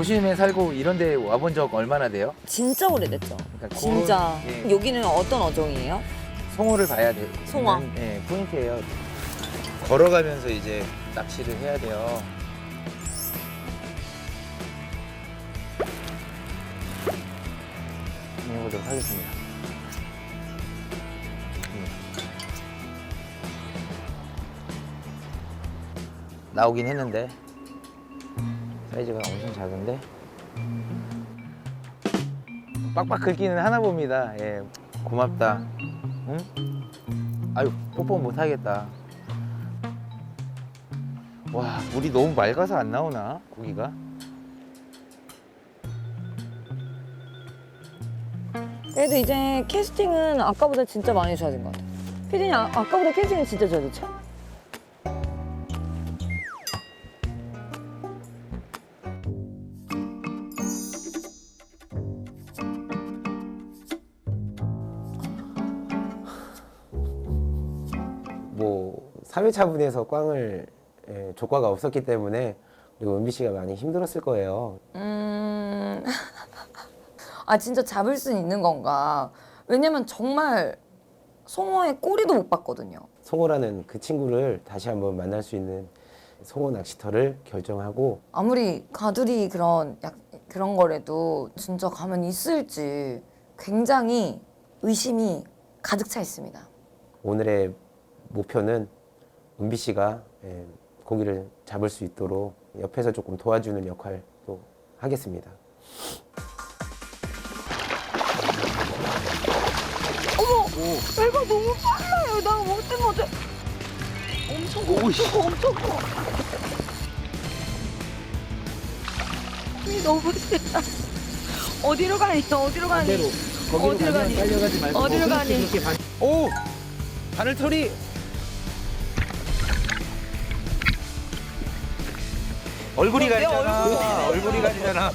도심에 살고 이런 데 와본 적 얼마나 돼요? 진짜 오래됐죠. 그러니까 진짜. 그런, 예, 여기는 어떤 어종이에요? 송어를 봐야 돼. 송어. 예, 포인트예요. 걸어가면서 이제 낚시를 해야 돼요. 해보도록 하겠습니다. 음. 나오긴 했는데 사이즈가 엄청 작은데 빡빡 긁기는 하나 봅니다. 예, 고맙다. 응? 아유 뽀뽀 못 하겠다. 와 물이 너무 맑아서 안 나오나 고기가? 그래도 이제 캐스팅은 아까보다 진짜 많이 좋아진 것 같아요. 피디님, 아, 아까보다 캐스팅은 진짜 좋아졌죠? 차분에서 꽝을 예, 조과가 없었기 때문에 그리고 은비 씨가 많이 힘들었을 거예요. 음. 아, 진짜 잡을 수 있는 건가? 왜냐면 정말 송어의 꼬리도 못 봤거든요. 송호라는 그 친구를 다시 한번 만날 수 있는 송호 낚시터를 결정하고 아무리 가두리 그런 약 그런 거라도 진짜 가면 있을지 굉장히 의심이 가득 차 있습니다. 오늘의 목표는 은비 씨가 예, 고기를 잡을 수 있도록 옆에서 조금 도와주는 역할도 하겠습니다. 내가 너무 빨라요. 나 못해 못해. 엄청 커, 엄청 커, 엄청 커. 이 너무 세다. 어디로 가니? 어디로 가니? 어디로 가니? 어디로 가니? 오! 바늘 털이 얼굴이 내 가리잖아. 얼굴이 가리잖아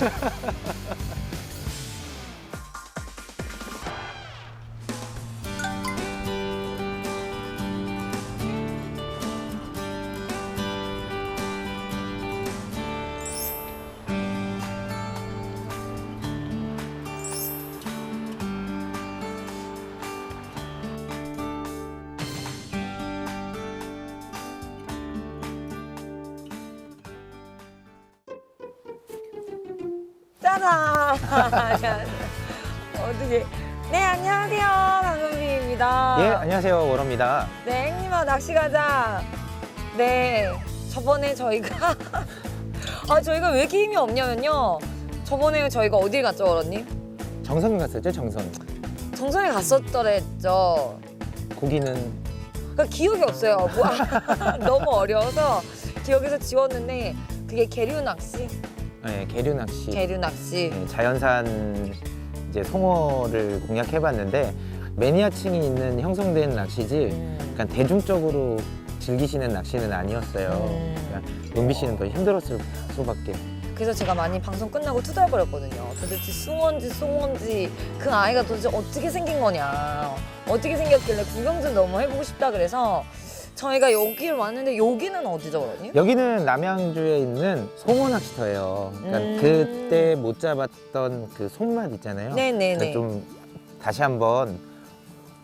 어떻게? 네 안녕하세요 강은비입니다. 예 안녕하세요 워러입니다 네 행님아 낚시 가자. 네 저번에 저희가 아 저희가 왜 이렇게 힘이 없냐면요. 저번에 저희가 어딜 갔죠 어런님? 정선 갔었죠 정선. 정선에 갔었더랬죠. 고기는 그 기억이 없어요. 뭐, 너무 어려워서 기억에서 지웠는데 그게 계류 낚시, 예, 계류 낚시. 계류 낚시. 예, 자연산 이제 송어를 공략해봤는데 매니아층이 있는 형성된 낚시지 음. 약간 대중적으로 즐기시는 낚시는 아니었어요. 음. 그러니까 은비 씨는 더 힘들었을 수밖에. 그래서 제가 많이 방송 끝나고 투덜거렸거든요. 도대체 숭어인지 송어인지 그 아이가 도대체 어떻게 생긴 거냐. 어떻게 생겼길래 구경 좀 너무 해보고 싶다 그래서 저희가 여기를 왔는데 여기는 어디죠, 그러니? 여기는 남양주에 있는 송어 낚시터예요. 그러니까 음. 그때 못 잡았던 그 손맛 있잖아요. 네네네. 그러니까 좀 다시 한번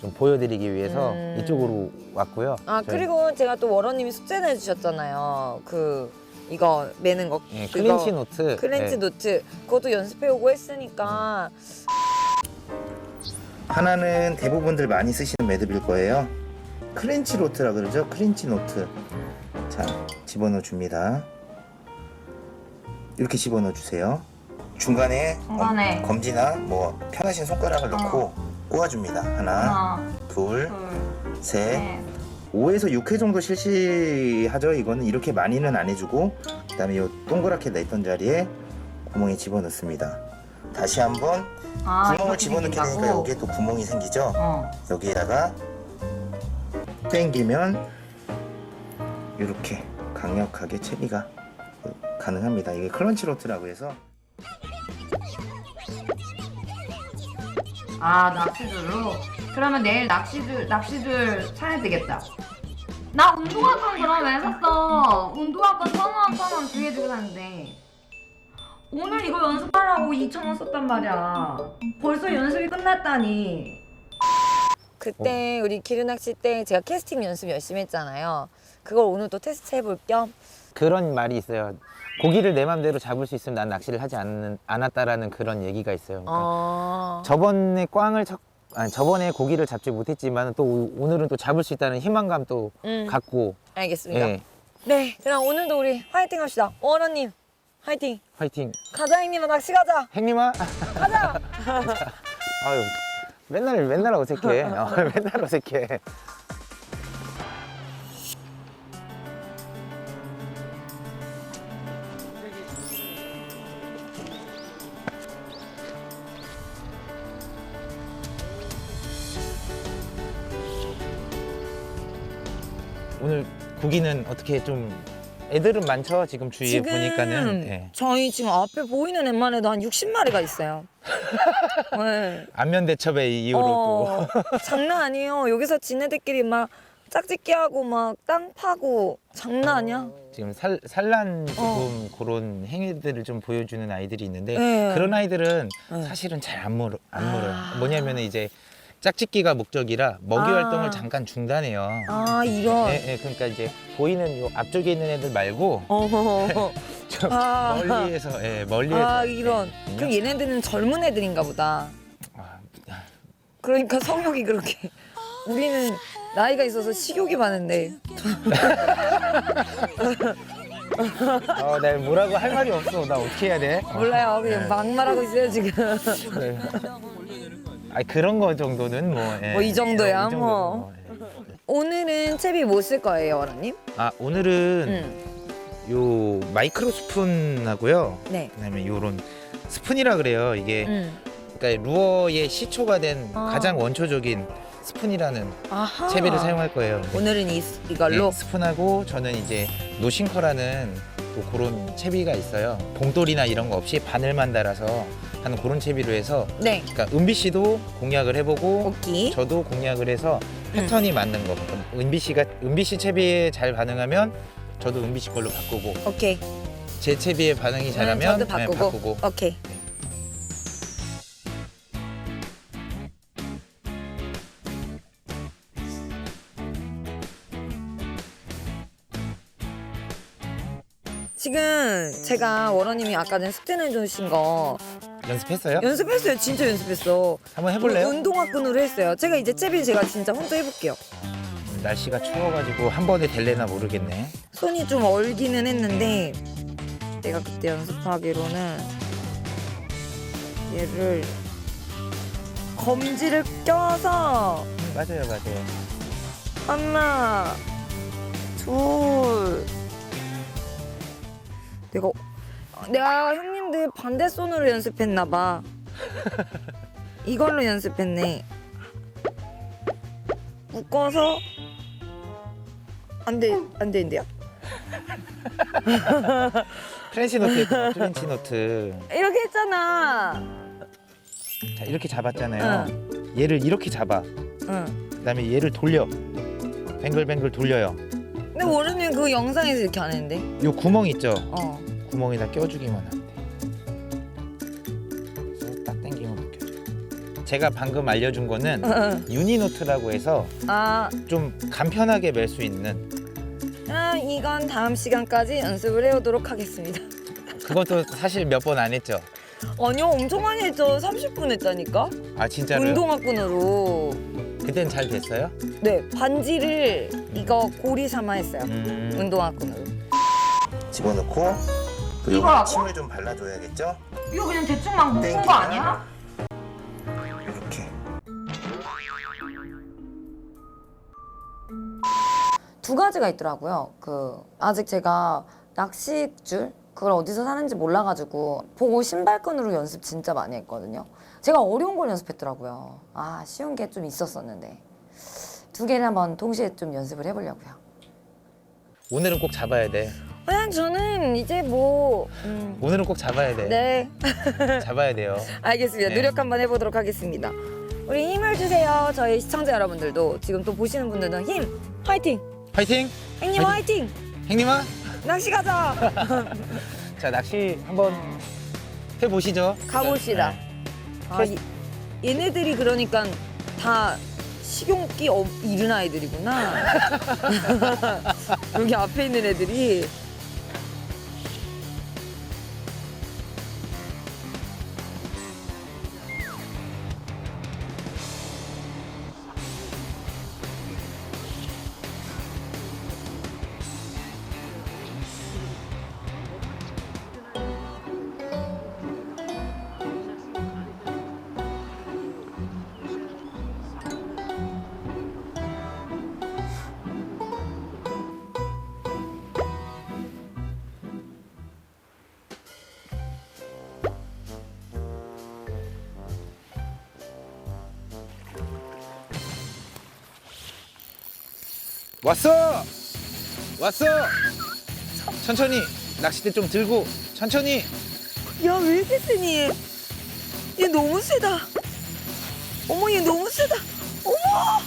좀 보여드리기 위해서 음. 이쪽으로 왔고요. 아 저희- 그리고 제가 또 워러님이 숙제 내주셨잖아요. 그 이거 매는 거. 예, 그거. 클린치 노트. 클렌치 예. 노트. 그것도 연습해 오고 했으니까 하나는 대부분들 많이 쓰시는 매듭일 거예요. 클린치 노트라 그러죠. 클린치 노트. 자, 집어넣어 줍니다. 이렇게 집어넣어 주세요. 중간에, 중간에. 엄, 지나 뭐 편하신 손가락을 넣고 꼬아줍니다. 하나, 둘, 셋. 5에서 6회 정도 실시하죠. 이거는 이렇게 많이는 안 해주고 그 다음에 이 동그랗게 냈던 자리에 구멍에 집어넣습니다. 다시 한번 구멍을 집어넣게 되니까 여기에 또 구멍이 생기죠. 여기에다가 당기면 이렇게 강력하게 채비가 가능합니다. 이게 클런치 로트라고 해서 아 낚시줄로? 그러면 내일 낚시줄 낚시줄 사야 되겠다. 나 운동화건 그럼 왜 샀어? 운동화건 천원 천원 두개 주고 샀는데. 오늘 이거 연습하라고 2,000원 썼단 말이야. 벌써 연습이 끝났다니. 그때 우리 기르낚시 때 제가 캐스팅 연습 열심히 했잖아요. 그걸 오늘 또 테스트 해볼 겸 그런 말이 있어요. 고기를 내 맘대로 잡을 수 있으면 난 낚시를 하지 않는, 않았다라는 그런 얘기가 있어요. 그러니까 어... 저번에 꽝을 쳤, 아니 저번에 고기를 잡지 못했지만 또 오- 오늘은 또 잡을 수 있다는 희망감 또 음, 갖고 알겠습니다. 예, 네, 그럼 오늘도 우리 화이팅 합시다. 원호님, 화이팅. 화이팅. 가자 형님아 낚시 가자. 행님아. 가자. 아유 맨날 맨날 어색해. 어, 맨날 어색해. 오늘 고기는 어떻게 좀 애들은 많죠 지금 주위에 지금 보니까는 예. 저희 지금 앞에 보이는 웬만 해도 한 60마리가 있어요. 네. 안면 대첩의 이후로 어, 장난 아니에요. 여기서 지네들끼리 막 짝짓기 하고 막 땅 파고 장난 아니야? 또 지금 살, 산란 조금 그런 행위들을 좀 보여주는 아이들이 있는데 네. 그런 아이들은 네. 사실은 잘 안 물어 안 물어요. 아. 뭐냐면 이제 짝짓기가 목적이라 먹이 아. 활동을 잠깐 중단해요. 아 이런. 예, 예, 그러니까 이제 보이는 요 앞쪽에 있는 애들 말고 어. 좀 아. 멀리에서 예, 멀리에서 아 이런. 그럼 얘네들은 젊은 애들인가 보다. 아, 그러니까 성욕이 그렇게. 우리는 나이가 있어서 식욕이 많은데. 어, 나 뭐라고 할 말이 없어. 나 어떻게 해야 돼? 어, 몰라요. 그냥 막 말하고 있어요 지금. 네. 아 그런 거 정도는 뭐. 예. 뭐이 정도야, 이 정도는 뭐. 예. 오늘은 채비 뭐 쓸 거예요, 원아님? 아 오늘은 응. 요 마이크로 스푼하고요. 네. 그다음에 요런 스푼이라 그래요. 이게 응. 그러니까 루어의 시초가 된 아. 가장 원초적인 스푼이라는 아하. 채비를 사용할 거예요. 오늘은 이, 이걸로. 네, 스푼하고 저는 이제 노싱커라는 또 그런 채비가 있어요. 봉돌이나 이런 거 없이 바늘만 달아서 하는 그런 채비로 해서 네. 그러니까 은비 씨도 공략을 해보고 오키. 저도 공략을 해서 패턴이 맞는 거. 그러니까 은비 씨가 은비 씨 채비에 잘 반응하면 저도 은비 씨 걸로 바꾸고 오케이. 제 채비에 반응이 잘하면 저도 네, 바꾸고. 바꾸고. 오케이. 지금 제가 원호님이 아까 전에 숙제해 주신 거 연습했어요? 연습했어요. 진짜 연습했어. 한번 해볼래요? 운동화 끈으로 했어요. 제가 이제 제비 제가 진짜 혼자 해볼게요. 날씨가 추워가지고 한 번에 될래나 모르겠네. 손이 좀 얼기는 했는데 내가 그때 연습하기로는 얘를 검지를 껴서 음, 맞아요, 맞아요. 하나 둘 내가 내가 형님 들 반대 손으로 연습했나 봐 이걸로 연습했네 묶어서 안돼 안 되는데요 프렌치 노트 했구나, 프렌치 노트. 이렇게 했잖아 자 이렇게 잡았잖아요. 얘를 이렇게 잡아. 응 그다음에 얘를 돌려. 뱅글뱅글 돌려요. 근데 원우님 그 영상에서 이렇게 안 했는데 요 구멍 있죠? 어 구멍에다 껴주기만 하면 제가 방금 알려준 거는 유니노트라고 해서 아, 좀 간편하게 멜 수 있는 아, 이건 다음 시간까지 연습을 해오도록 하겠습니다. 그것도 사실 몇 번 안 했죠. 아니요, 엄청 많이 했죠. 30분 했다니까. 아 진짜로요? 운동화끈으로. 그땐 잘 됐어요? 네, 반지를 이거 고리 삼아 했어요. 음. 운동화끈으로. 집어넣고 그리고 이거? 침을 좀 발라줘야겠죠? 이거 그냥 대충 막 묶은 거 아니야? 두 가지가 있더라고요. 그 아직 제가 낚싯줄 그걸 어디서 사는지 몰라가지고 보고 신발끈으로 연습 진짜 많이 했거든요. 제가 어려운 걸 연습했더라고요. 아 쉬운 게 좀 있었었는데 두 개를 한번 동시에 좀 연습을 해보려고요. 오늘은 꼭 잡아야 돼. 그냥 저는 이제 뭐 음, 오늘은 꼭 잡아야 돼. 네. 잡아야 돼요. 알겠습니다. 네. 노력 한번 해보도록 하겠습니다. 우리 힘을 주세요. 저희 시청자 여러분들도 지금 또 보시는 분들도 힘, 화이팅! 파이팅! 행님 화이팅! 행님아. 낚시 가자! 자 낚시 한번 해 보시죠. 가봅시다. 아, 이- 얘네들이 그러니까 다 식용기 어, 잃은 아이들이구나. 여기 앞에 있는 애들이. 왔어. 왔어. 천천히 낚싯대 좀 들고 천천히. 야, 왜 이렇게 세니? 얘? 얘 너무 세다. 어머, 얘 너무 세다. 어머!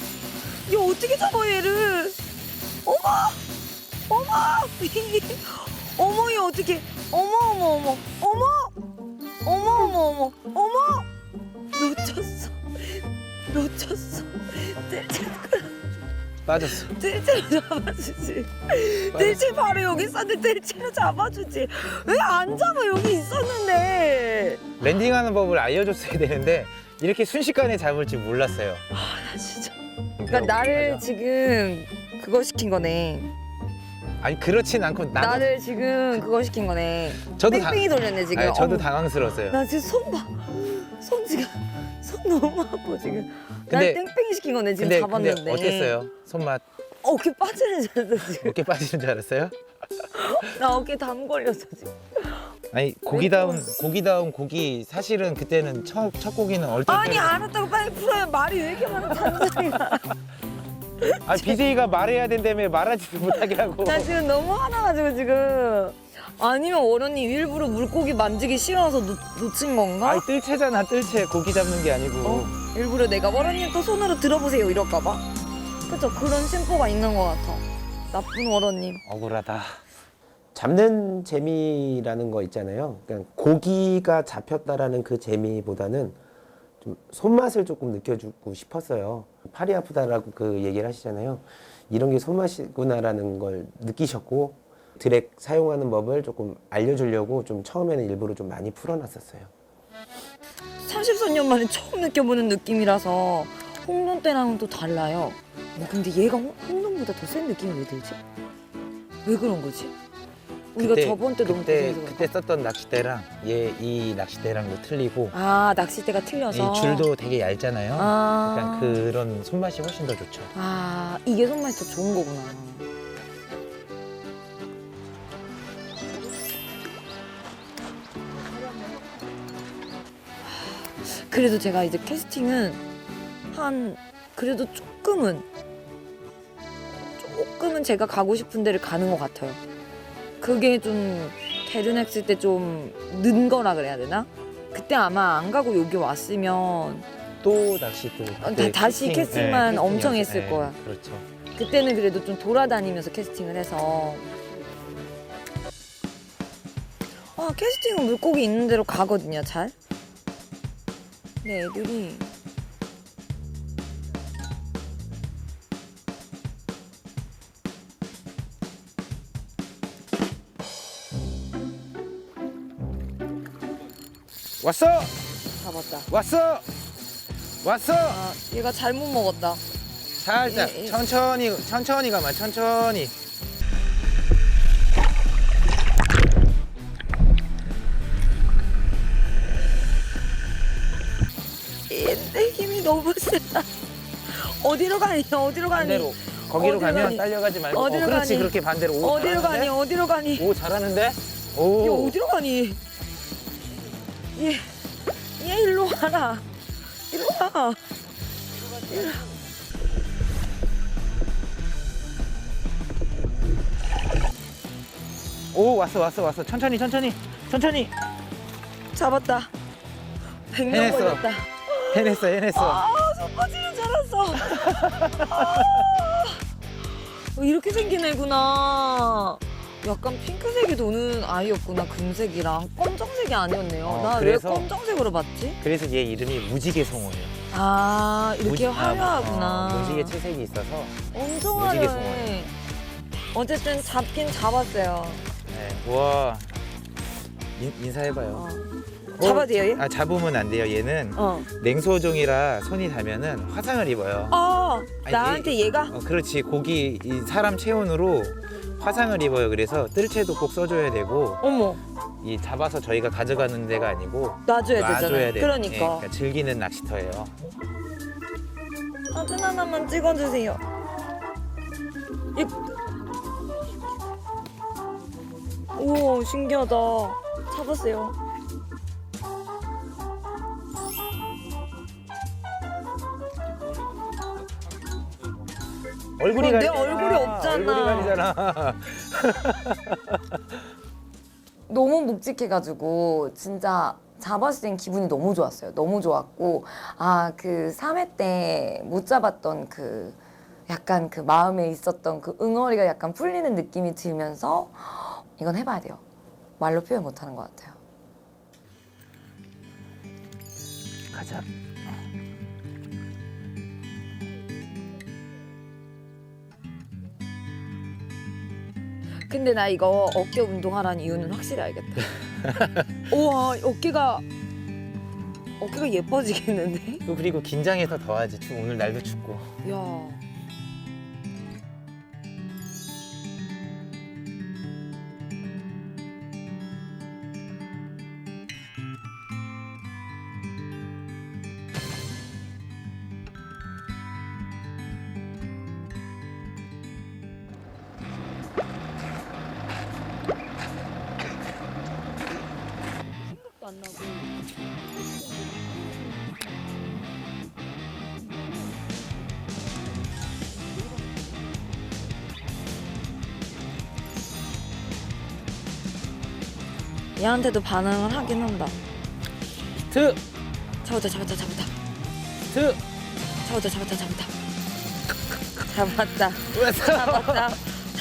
얘 어떻게 잡아, 얘를? 어머! 어머! 어머, 얘 어떻게. 어머, 어머, 어머. 어머! 어머, 어머, 어머. 어머! 놓쳤어. 놓쳤어. 뜰채, 빠졌어. 뜰채로 잡아주지. 뜰채 바로 여기 있었는데 뜰채로 잡아주지. 왜 안 잡아? 여기 있었는데. 랜딩하는 법을 알려줬어야 되는데 이렇게 순식간에 잡을 줄 몰랐어요. 아 진짜. 그러니까 나를 지금 그거 시킨 거네. 아니 그렇진 않고 나도 나를 지금 그거 시킨 거네. 저도 당- 뺑뺑이 돌렸네 지금. 아니, 저도 어머, 당황스러웠어요. 나 지금 손 봐. 손 지금 손 너무 아파 지금. 근데- 날 뺑뺑이 시킨 거네 지금 근데 잡았는데. 근데 어땠어요? 손맛 어깨 빠지는 줄 알았어 지금. 어깨 빠지는 줄 알았어요? 나 어깨 담 걸렸어 지금. 아니 고기다운 고기다운 고기 사실은 그때는 첫, 첫 고기는 얼떨 아니 때 알았다고 빨리 풀어요. 말이 왜 이렇게 많아 잔소리가. 아 BJ가 말해야 된다며 말하지도 못하게 하고 나 지금 너무 화나가지고 지금. 아니면 워런님 일부러 물고기 만지기 싫어서 놓, 놓친 건가? 아이 뜰채잖아 뜰채 고기 잡는 게 아니고 어? 일부러 내가 워런님 또 손으로 들어보세요 이럴까봐 그쵸 그런 심보가 있는 것 같아 나쁜 워런님 억울하다 잡는 재미라는 거 있잖아요. 그러니까 고기가 잡혔다라는 그 재미보다는 좀 손맛을 조금 느껴주고 싶었어요. 팔이 아프다라고 그 얘기를 하시잖아요. 이런 게 손맛이구나라는 걸 느끼셨고 드랙 사용하는 법을 조금 알려주려고 좀 처음에는 일부러 좀 많이 풀어놨었어요. 34년 만에 처음 느껴보는 느낌이라서 홍돈 때랑은 또 달라요. 어, 근데 얘가 홍, 홍돈보다 더 센 느낌이 왜 들지? 왜 그런 거지? 우리가 그때- 저번 때 너무 그때 고생해서 그때 썼던 낚싯대랑 얘 이 낚싯대랑도 틀리고 아 낚싯대가 틀려서. 이 줄도 되게 얇잖아요. 아, 약간 그런 손맛이 훨씬 더 좋죠. 아 이게 손맛이 더 좋은 거구나 그래도 제가 이제 캐스팅은 한 그래도 조금은 조금은 제가 가고 싶은 데를 가는 것 같아요. 그게 좀 게르넥스 때좀 는 거라 그래야 되나? 그때 아마 안 가고 여기 왔으면 또 낚시 또 어, 그때 다- 다시 캐스팅, 캐스팅만 네, 엄청. 했을 네, 거야. 그렇죠 그때는 그래도 좀 돌아다니면서 캐스팅을 해서 아 캐스팅은 물고기 있는 대로 가거든요 잘 근데 애들이. 왔어! 잡았다. 왔어! 왔어! 아 얘가 잘못 먹었다. 살짝 예, 예. 천천히 천천히 가만 천천히 세다 어디로 가니 어디로 가니 반대로 거기로 어디로 가면 가니? 딸려가지 말고 어디로 어, 그렇지 가니? 그렇게 반대로 오, 어디로 잘하는데? 가니 어디로 가니 오 잘하는데 얘오 어디로 가니? 얘, 얘 일로 와라. 일로 와. 일로. 오 왔어 왔어 왔어 천천히 천천히 천천히 잡았다. 백년 해냈어. 걸렸다. 해냈어 해냈어 아, 손바지는 잘했어. 아, 어, 이렇게 생긴 애구나. 약간 핑크색이 도는 아이였구나 금색이랑 검정색이 아니었네요. 어, 나 왜 그래서- 검정색으로 봤지? 그래서 얘 이름이 무지개 송어예요. 아 이렇게 무지- 아, 화려하구나. 어, 무지개 채색이 있어서. 엄청 무지개 화려해. 어쨌든 잡긴 잡았어요. 네. 와 인, 인사해봐요. 어. 잡아도 돼요 얘? 아 잡으면 안 돼요. 얘는 어. 냉수어종이라 손이 닿으면은 화상을 입어요. 아 아니, 나한테 얘 가? 어, 그렇지 고기 이 사람 체온으로 화상을 입어요. 그래서 뜰채도 꼭 써줘야 되고 어머 이 잡아서 저희가 가져가는 데가 아니고 놔줘야 되잖아. 놔줘야 돼요. 그러니까. 예, 그러니까 즐기는 낚시터예요. 사진 하나만 찍어주세요. 이... 오 신기하다. 잡았어요. 얼굴이 내 가리잖아. 얼굴이 없잖아. 얼굴이 가리잖아. 너무 묵직해가지고 진짜 잡았을 땐 기분이 너무 좋았어요. 너무 좋았고 아 그 3회 때 못 잡았던 그 약간 그 마음에 있었던 그 응어리가 약간 풀리는 느낌이 들면서 이건 해봐야 돼요. 말로 표현 못하는 것 같아요. 가자. 근데 나 이거 어깨 운동하라는 이유는 확실히 알겠다. 우와 어깨가 어깨가 예뻐지겠는데? 또 그리고 긴장해서 더하지. 추- 오늘 날도 춥고. 야. 얘한테도 반응을 하긴 한다. 트! 잡았다, 잡았다, 잡았다. 트! 잡았다, 잡았다, 잡았다. 잡았다, 우와, 잡았다,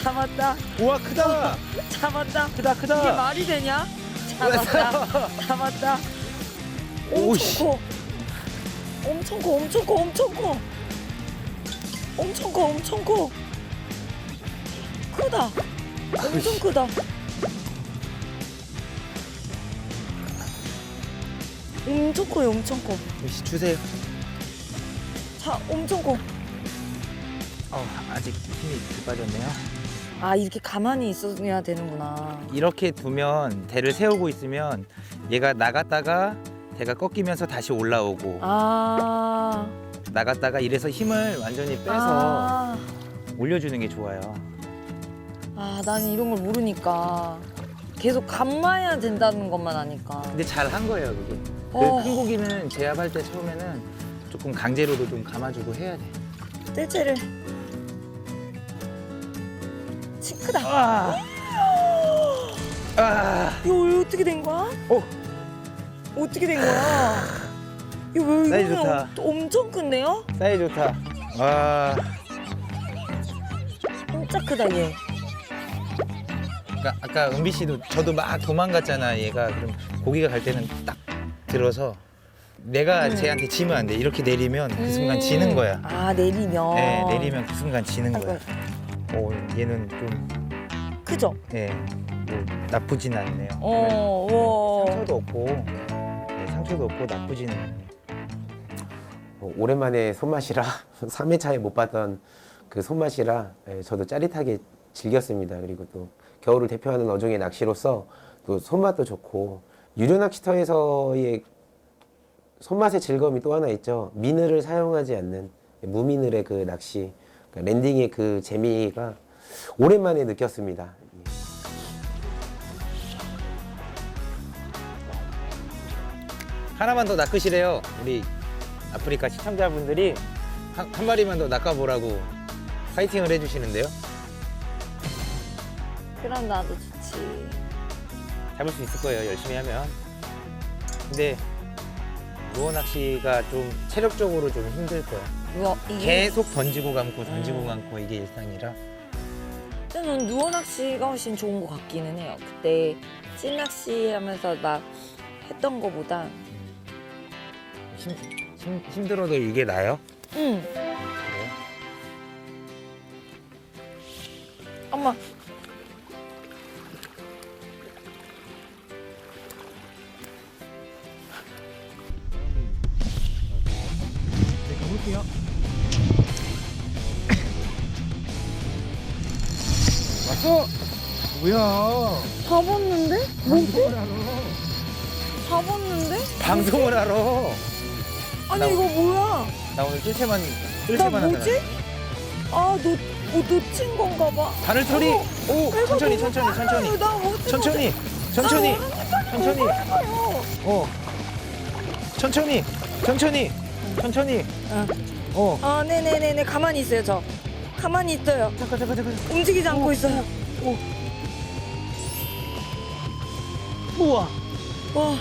잡았다, 우와 크다! 잡았다. 크다 이게 크다! 말이 되냐? 잡았다, 잡았다. 오씨. 엄청 커, 엄청 커, 엄청 커, 엄청 커, 엄청 커. 크다, 엄청 크다. 엄청 커요, 엄청 커. 씨 주세요. 자, 엄청 커. 어, 아직 힘이 덜 빠졌네요. 아 이렇게 가만히 있어야 되는구나. 이렇게 두면 대를 세우고 있으면 얘가 나갔다가 대가 꺾이면서 다시 올라오고 아. 나갔다가 이래서 힘을 완전히 빼서 아, 올려주는 게 좋아요. 아 나는 이런 걸 모르니까 계속 감마야 된다는 것만 아니까. 근데 잘 한 거예요, 그게. 어. 그큰 고기는 제압할 때 처음에는 조금 강제로도 좀 감아주고 해야 돼. 뜰채를 치크다. 아! 아! 이거 왜 어떻게 된 거야? 어. 어떻게 된 거야? 이거 왜 사이즈 이거 좋다. 엄청 큰데요? 사이 좋다. 와. 진짜 크다 얘. 아까, 아까 은비 씨도 저도 막 도망갔잖아. 얘가 그럼 고기가 갈 때는 딱 들어서 내가 음. 쟤한테 지면 안 돼. 이렇게 내리면 그 순간 지는 거야. 아 내리면. 네, 내리면 그 순간 지는 거야. 오, 얘는 좀, 크죠? 예, 뭐 나쁘진 않네요. 어, 와. 상처도 없고, 네, 상처도 없고 나쁘지는 않네요. 어, 오랜만에 손맛이라 3회 차에 못 봤던 그 손맛이라 예, 저도 짜릿하게 즐겼습니다. 그리고 또 겨울을 대표하는 어종의 낚시로서 또 손맛도 좋고 유료 낚시터에서의 손맛의 즐거움이 또 하나 있죠. 미늘을 사용하지 않는 무미늘의 그 낚시, 그러니까 랜딩의 그 재미가 오랜만에 느꼈습니다. 예. 하나만 더 낚으시래요. 우리 아프리카 시청자분들이 한, 한 마리만 더 낚아보라고 파이팅을 해주시는데요. 그럼 나도. 잡을 수 있을 거예요. 열심히 하면. 근데 루어 낚시가 좀 체력적으로 좀 힘들 거야. 우와 이게 계속 던지고 감고 던지고 음. 감고 이게 일상이라 저는 누워 낚시가 훨씬 좋은 것 같기는 해요. 그때 찐 낚시 하면서 막 했던 거보다. 힘, 힘, 힘들어도 이게 나요? 응. 엄마. 왔어? 뭐야? 잡았는데? 뭐지? 잡았는데? 방송을 하러. 아니 나- 이거 뭐야? 나 오늘 뜰채만 나 뜰채만 뭐지? 아, 놓, 뭐 놓친 건가 봐. 바늘 소리. 어머, 오, 내가 천천히, 너무 천천히, 천천히, 빨라요. 나 어떻게 천천히, 천천히, 천천히. 빨라요. 어, 천천히, 천천히, 천천히. 아. 어. 아, 네네네네. 가만히 있어요, 저. 가만히 있어요. 잠깐, 잠깐, 잠깐. 움직이지 않고 있어요. 우와. 와.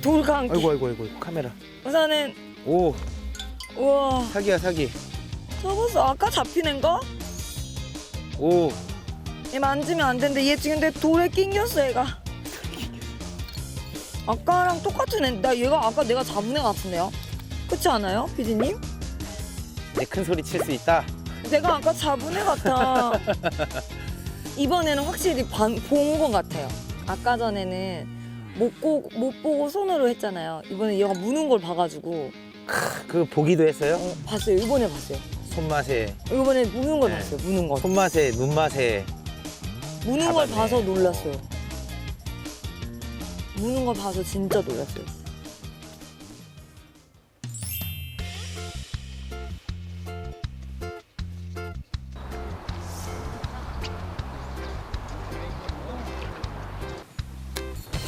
돌감기. 아이고, 아이고, 아이고, 카메라. 우선은 오, 우와. 사기야, 사기. 저거서 아까 잡힌 거? 오, 얘 만지면 안 되는데 얘 지금 내 돌에 낑겼어 얘가. 아까랑 똑같은 애. 나 얘가 아까 내가 잡은 애 같은데요? 그렇지 않아요, 피디님? 이제 큰 소리 칠 수 있다. 내가 아까 잡은 애 같아. 이번에는 확실히 본것 같아요. 아까 전에는 못, 고, 못 보고 손으로 했잖아요. 이번에 얘가 무는 걸 봐가지고 그 보기도 했어요? 어, 봤어요. 이번에 봤어요. 손맛에, 이번에 무는 걸 네. 봤어요. 무는 걸. 손맛에, 눈맛에. 무는 걸 잡았네. 봐서 놀랐어요. 무는 걸 봐서 진짜 놀랐어요.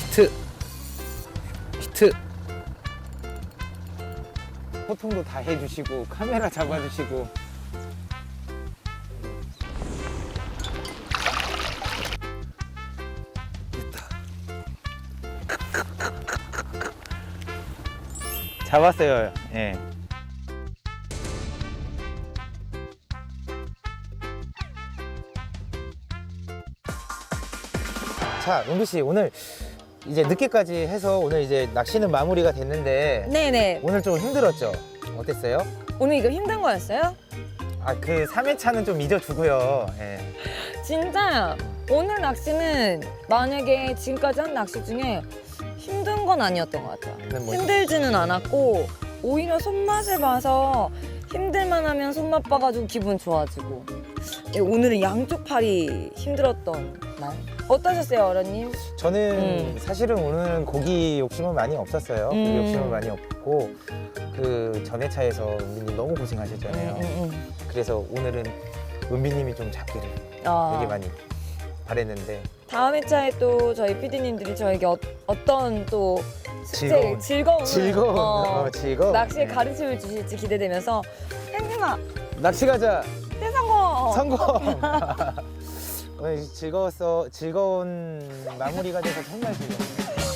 히트, 히트. 소통도 다 해주시고 카메라 잡아주시고. 잡았어요. 예. 자, 용기 씨 오늘 이제 늦게까지 해서 오늘 이제 낚시는 마무리가 됐는데 네네. 오늘 좀 힘들었죠? 어땠어요? 오늘 이거 힘든 거였어요? 아, 그 3회차는 좀 잊어주고요. 예. 진짜 오늘 낚시는 만약에 지금까지 한 낚시 중에 힘든 건 아니었던 것 같아요. 근데 뭐 힘들지는 않았고 오히려 손맛을 봐서 힘들만 하면 손맛 봐가지고 기분 좋아지고 예, 오늘은 양쪽 팔이 힘들었던 날. 어떠셨어요, 어른님? 저는 음. 사실은 오늘은 고기 욕심은 많이 없었어요. 고기 음. 욕심은 많이 없고 그 전회차에서 은비님 너무 고생하셨잖아요. 음, 음, 음. 그래서 오늘은 은비님이 좀 잡기를 아, 되게 많이 바랬는데. 다음 회차에 또 저희 PD님들이 저에게 어, 어떤 또 숙제, 즐거운. 즐거운, 즐거운. 어, 어, 즐거운. 낚시의 네. 가르침을 주실지 기대되면서 형님아 낚시 가자. 대성공! 성공. 오늘 즐거웠어. 즐거운 마무리가 돼서 정말 즐거웠어요.